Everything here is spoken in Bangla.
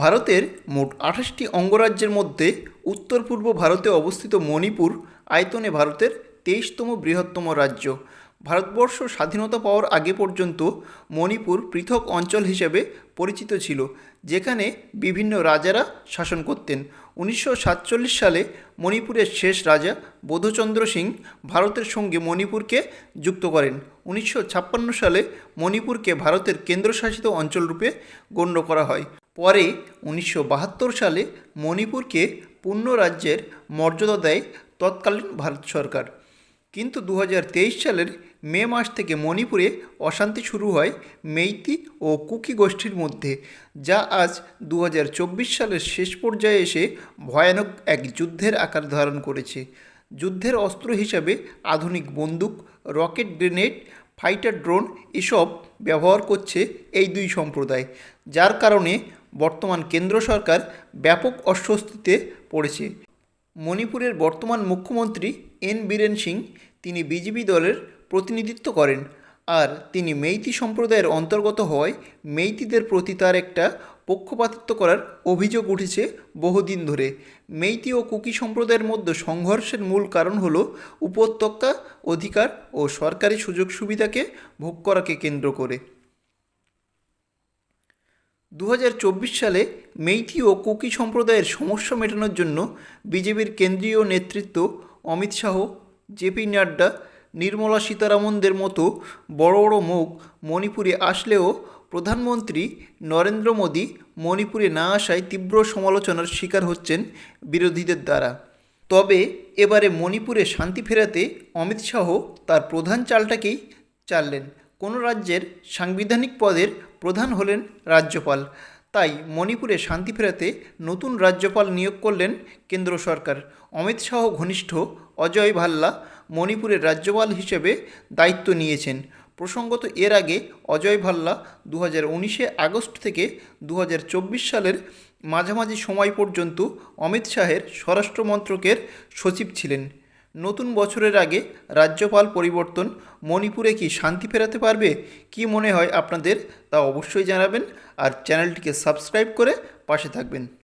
ভারতের মোট আঠাশটি অঙ্গরাজ্যের মধ্যে উত্তর পূর্ব ভারতে অবস্থিত মণিপুর, আয়তনে ভারতের তেইশতম বৃহত্তম রাজ্য। ভারতবর্ষ স্বাধীনতা পাওয়ার আগে পর্যন্ত মণিপুর পৃথক অঞ্চল হিসেবে পরিচিত ছিল, যেখানে বিভিন্ন রাজারা শাসন করতেন। উনিশশো সাতচল্লিশ সালে মণিপুরের শেষ রাজা বোধচন্দ্র সিং ভারতের সঙ্গে মণিপুরকে যুক্ত করেন। উনিশশো ছাপ্পান্ন সালে মণিপুরকে ভারতের কেন্দ্রশাসিত অঞ্চলরূপে গণ্য করা হয়। পরে উনিশশো বাহাত্তর সালে মণিপুরকে পূর্ণ রাজ্যের মর্যাদা দেয় তৎকালীন ভারত সরকার। কিন্তু দু হাজার তেইশ সালের মে মাস থেকে মণিপুরে অশান্তি শুরু হয় মেইতি ও কুকি গোষ্ঠীর মধ্যে, যা আজ দু হাজার চব্বিশ সালের শেষ পর্যায়ে এসে ভয়ানক এক যুদ্ধের আকার ধারণ করেছে। যুদ্ধের অস্ত্র হিসাবে আধুনিক বন্দুক, রকেট গ্রেনেড, ফাইটার ড্রোন এসব ব্যবহার করছে এই দুই সম্প্রদায়, যার কারণে বর্তমান কেন্দ্র সরকার ব্যাপক অস্বস্তিতে পড়েছে। মণিপুরের বর্তমান মুখ্যমন্ত্রী এন বীরেন সিং, তিনি বিজেপি দলের প্রতিনিধিত্ব করেন আর তিনি মেইতি সম্প্রদায়ের অন্তর্গত হওয়ায় মেইতিদের প্রতি তার একটা পক্ষপাতিত্ব করার অভিযোগ উঠেছে বহুদিন ধরে। মেইতি ও কুকি সম্প্রদায়ের মধ্যে সংঘর্ষের মূল কারণ হলো উপত্যকা অধিকার ও সরকারি সুযোগ সুবিধাকে ভোগ করাকে কেন্দ্র করে। দু হাজার চব্বিশ সালে মেইথি ও কুকি সম্প্রদায়ের সমস্যা মেটানোর জন্য বিজেপির কেন্দ্রীয় নেতৃত্ব অমিত শাহ জেপি নাড্ডা, নির্মলা সীতারামনদের মতো বড় বড় মুখ মণিপুরে আসলেও প্রধানমন্ত্রী নরেন্দ্র মোদী মণিপুরে না আসায় তীব্র সমালোচনার শিকার হচ্ছেন বিরোধীদের দ্বারা। তবে এবারে মণিপুরে শান্তি ফেরাতে অমিত শাহ তার প্রধান চালটাকেই চাললেন। কোনো রাজ্যের সাংবিধানিক পদের প্রধান হলেন রাজ্যপাল। তাই মণিপুরে শান্তি ফেরাতে নতুন রাজ্যপাল নিয়োগ করলেন কেন্দ্র সরকার। অমিত শাহ ঘনিষ্ঠ অজয় ভাল্লা মণিপুরের রাজ্যপাল হিসেবে দায়িত্ব নিয়েছেন। প্রসঙ্গত এর আগে অজয় ভাল্লা দু হাজার আগস্ট থেকে দু হাজার চব্বিশ সালের মাঝামাঝি সময় পর্যন্ত অমিত শাহের স্বরাষ্ট্র মন্ত্রকের সচিব ছিলেন। নতুন বছরের আগে রাজ্যপাল পরিবর্তন মণিপুরে কি শান্তি ফেরাতে পারবে? কি মনে হয় আপনাদের? তা অবশ্যই জানাবেন আর চ্যানেলটিকে সাবস্ক্রাইব করে পাশে থাকবেন।